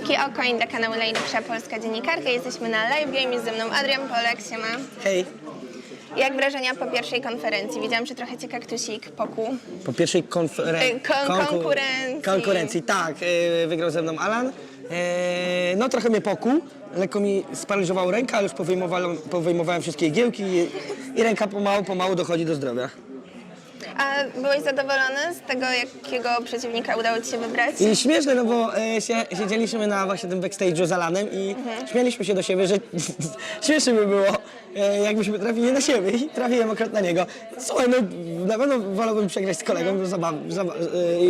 Wiki Okoń dla kanału Najlepsza Polska Dziennikarka. Jesteśmy na live game z ze mną Adrian Polak, siema. Hej, Jak wrażenia po pierwszej konferencji? Widziałam, że trochę cię kaktusik pokuł. po pierwszej konferen- Y, kon- konku- konkurencji. konkurencji, tak, y, wygrał ze mną Alan. Y, No trochę mnie pokuł, lekko mi sparaliżował rękę, ale już powyjmowałem, powyjmowałem wszystkie igiełki i, i ręka pomału, pomału dochodzi do zdrowia. A byłeś zadowolony z tego, jakiego przeciwnika udało ci się wybrać? I śmieszne, no bo e, sie, siedzieliśmy na właśnie tym backstage'u z Alanem i śmialiśmy się do siebie, że śmiesznie by było, e, jakbyśmy trafili na siebie i trafiłem akurat na niego. Słuchaj, no na pewno wolałbym przegrać z kolegą no, zabaw, zaba,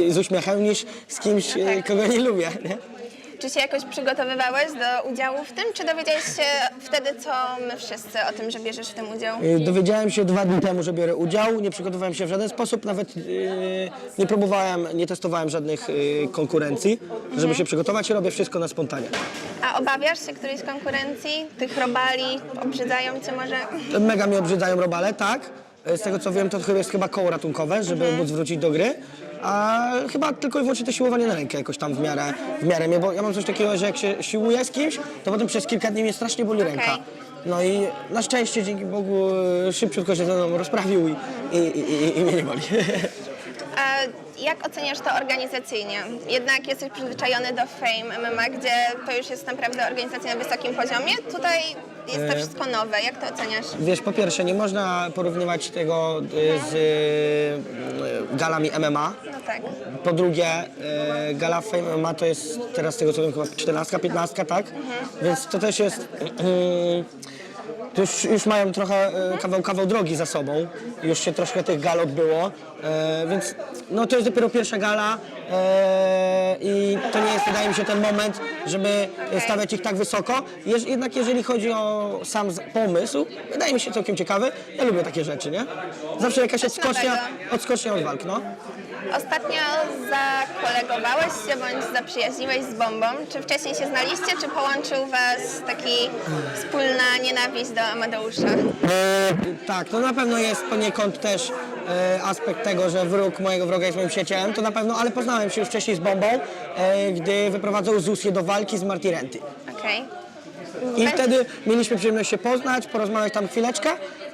e, z uśmiechem niż z kimś, e, kogo nie lubię, nie? Czy się jakoś przygotowywałeś do udziału w tym, czy dowiedziałeś się wtedy, co my wszyscy o tym, że bierzesz w tym udział? E, Dowiedziałem się dwa dni temu, że biorę udział, nie przygotowałem się w żaden sposób, nawet e, nie próbowałem, nie testowałem żadnych e, konkurencji, żeby się przygotować, robię wszystko na spontanie. A obawiasz się którejś konkurencji? Tych robali? Obrzydzają cię może? Mega mnie obrzydzają robale, tak. Z tego co wiem, to chyba jest chyba koło ratunkowe, żeby móc wrócić do gry. A chyba tylko i wyłącznie to siłowanie na rękę jakoś tam w miarę, w miarę mnie, bo ja mam coś takiego, że jak się siłuje z kimś, to potem przez kilka dni mnie strasznie boli ręka. No i na szczęście, dzięki Bogu, e, szybciutko się ze mną rozprawił i, i, i, i, i mnie nie boli. A jak oceniasz to organizacyjnie? Jednak jesteś przyzwyczajony do Fame MMA, gdzie to już jest naprawdę organizacja na wysokim poziomie. Tutaj jest to wszystko nowe. Jak to oceniasz? Wiesz, po pierwsze, nie można porównywać tego e, z e, galami MMA. No tak. Po drugie, e, gala Fame MMA to jest teraz z tego co wiem chyba 14, 15, tak? Więc to też jest... to już, już mają trochę e, kawał, kawał drogi za sobą. Już się troszkę tych gal odbyło. E, więc no to jest dopiero pierwsza gala e, i to nie jest, wydaje mi się, ten moment, żeby stawiać ich tak wysoko. Jeż, jednak jeżeli chodzi o sam z- pomysł, wydaje mi się całkiem ciekawy. Ja lubię takie rzeczy, nie? Zawsze jakaś odskocznia, odskocznia od walk, no. Ostatnio zakolegowałeś się bądź zaprzyjaźniłeś z Bombą. Czy wcześniej się znaliście, czy połączył was taki wspólna nienawiść do Amadeusza? E, tak, to na pewno jest poniekąd też e, aspekt tego, że wróg mojego wroga jest moim przyjacielem, to na pewno, ale poznałem się już wcześniej z Bombą, e, gdy wyprowadzał Zusię do walki z Martirenty. Okej. I wtedy mieliśmy przyjemność się poznać, porozmawiać tam chwileczkę,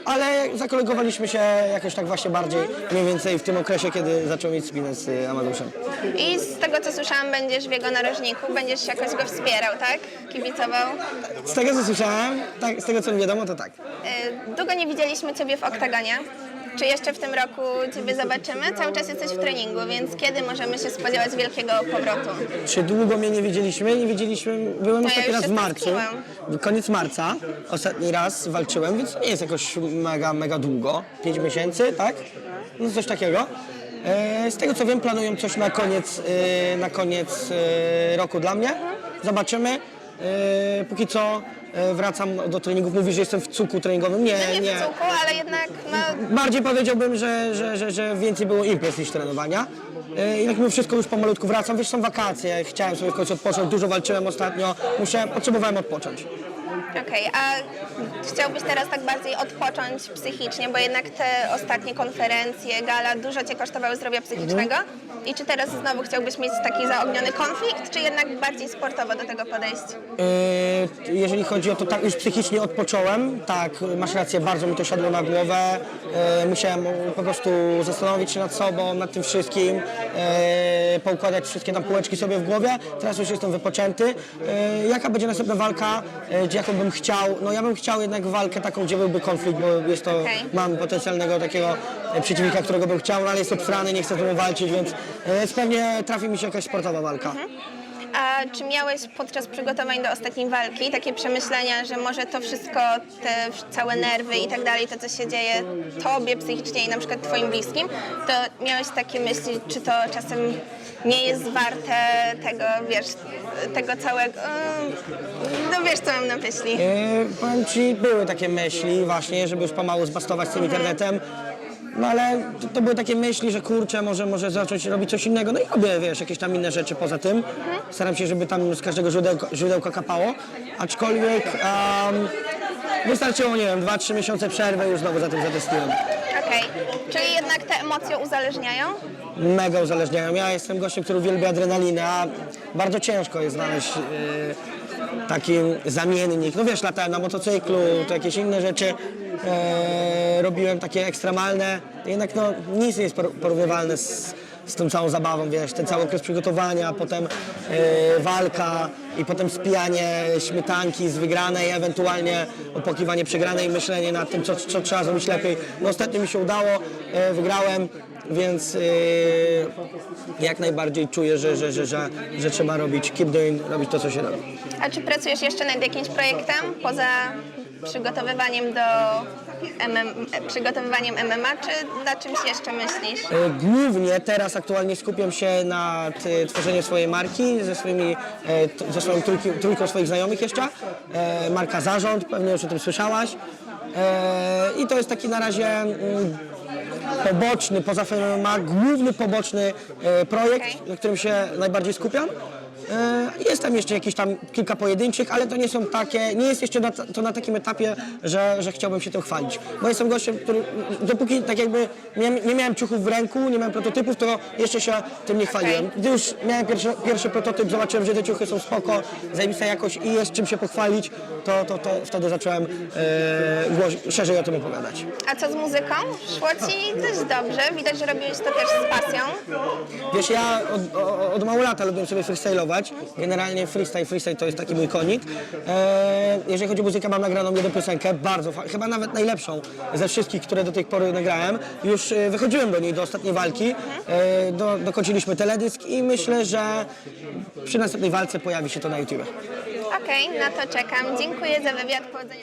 ale zakolegowaliśmy się jakoś tak właśnie bardziej mniej więcej w tym okresie, kiedy zaczął mieć spinę z e, Amadeuszem. I z tego co słyszałam, będziesz w jego narożniku, będziesz jakoś go wspierał, tak? Kibicował. Z tego co słyszałem, tak, z tego co mi wiadomo, to tak. Y, Długo nie widzieliśmy Ciebie w oktagonie. Czy jeszcze w tym roku Ciebie zobaczymy? Cały czas jesteś w treningu, więc kiedy możemy się spodziewać wielkiego powrotu? Czy długo mnie nie widzieliśmy? Nie widzieliśmy, byłem ja ostatni już raz w marcu, tęskniłam. koniec marca, ostatni raz walczyłem, więc to nie jest jakoś mega, mega długo, 5 miesięcy, tak? No coś takiego. E, z tego co wiem, planują coś na koniec, e, na koniec e, roku dla mnie. Zobaczymy. E, póki co e, wracam do treningów. Mówisz, że jestem w cuku treningowym. Nie, Nie, nie. w cuku, ale jednak no, Bardziej powiedziałbym, że, że, że, że więcej było imprez niż trenowania. E, I tak mimo wszystko już pomalutku wracam. Wiesz, są wakacje, chciałem sobie w końcu odpocząć, dużo walczyłem ostatnio, musiałem, potrzebowałem odpocząć. Okej, a chciałbyś teraz tak bardziej odpocząć psychicznie, bo jednak te ostatnie konferencje, gala dużo Cię kosztowały zdrowia psychicznego. I czy teraz znowu chciałbyś mieć taki zaogniony konflikt, czy jednak bardziej sportowo do tego podejść? Jeżeli chodzi o to, tak już psychicznie odpocząłem, tak, masz rację, bardzo mi to siadło na głowę. E, Musiałem po prostu zastanowić się nad sobą, nad tym wszystkim, e, poukładać wszystkie tam półeczki sobie w głowie. Teraz już jestem wypoczęty. E, Jaka będzie następna walka, gdzie jaką bym chciał? No ja bym chciał jednak walkę taką, gdzie byłby konflikt, bo jest to, Okej. mam potencjalnego takiego przeciwnika, którego bym chciał, no ale jest obsrany, nie chcę z nim walczyć, więc pewnie trafi mi się jakaś sportowa walka. A czy miałeś podczas przygotowań do ostatniej walki takie przemyślenia, że może to wszystko, te całe nerwy i tak dalej, to co się dzieje tobie psychicznie i na przykład twoim bliskim, to miałeś takie myśli, czy to czasem nie jest warte tego, wiesz, tego całego, mm, no wiesz co mam na myśli. E, powiem Ci, były takie myśli właśnie, żeby już pomału zbastować z tym internetem. No ale to, to były takie myśli, że kurczę, może, może zacząć robić coś innego. No i robię, wiesz, jakieś tam inne rzeczy poza tym. Staram się, żeby tam z każdego źródełka, źródełka kapało. Aczkolwiek um, wystarczyło, nie wiem, 2-3 miesiące przerwy już znowu za tym zatestuję. Okej. Czyli jednak te emocje uzależniają? mega uzależniają. Ja jestem gościem, który uwielbia adrenalinę, a bardzo ciężko jest znaleźć e, taki zamiennik. No wiesz, latałem na motocyklu, to jakieś inne rzeczy e, robiłem, takie ekstremalne. Jednak no, nic nie jest por- porównywalne z, z tą całą zabawą, wiesz, ten cały okres przygotowania, potem e, walka i potem spijanie śmietanki z wygranej, ewentualnie opłakiwanie przegranej myślenie nad tym, co, co trzeba zrobić lepiej. No ostatnio mi się udało, e, wygrałem, więc yy, jak najbardziej czuję, że, że, że, że, że trzeba robić, keep doing, robić to, co się robi. A czy pracujesz jeszcze nad jakimś projektem poza przygotowywaniem do MM, przygotowywaniem MMA, czy na czymś jeszcze myślisz? Yy, Głównie teraz aktualnie skupiam się nad y, tworzeniem swojej marki ze, swoimi, t- ze swoją trójki, trójką swoich znajomych jeszcze. Marka Zarząd, pewnie już o tym słyszałaś. I to jest taki na razie mm, poboczny, poza MMA, główny poboczny e, projekt, na którym się najbardziej skupiam. E, Jest tam jeszcze jakieś tam kilka pojedynczych, ale to nie są takie, nie jest jeszcze na, to na takim etapie, że, że chciałbym się tym chwalić. Bo jestem gościem, który dopóki tak jakby nie, nie miałem ciuchów w ręku, nie miałem prototypów, to jeszcze się tym nie chwaliłem. Gdy już miałem pierwszy, pierwszy prototyp, zobaczyłem, że te ciuchy są spoko, zajebista jakość i jest czym się pochwalić, to, to, to wtedy zacząłem e, głoś, szerzej o tym opowiadać. A co z muzyką? Szło ci dość dobrze. Widać, że robiłeś to też z pasją. Wiesz, ja od, o- od mało lata lubię sobie freestylować. Generalnie freestyle, freestyle to jest taki mój konik. E, jeżeli chodzi o muzykę, mam nagraną jedną piosenkę, bardzo, chyba nawet najlepszą ze wszystkich, które do tej pory nagrałem. Już e, wychodziłem do niej, do ostatniej walki. E, do, dokończyliśmy teledysk i myślę, że przy następnej walce pojawi się to na YouTube. Okej, na to czekam. Dziękuję za wywiad. Powodzenia.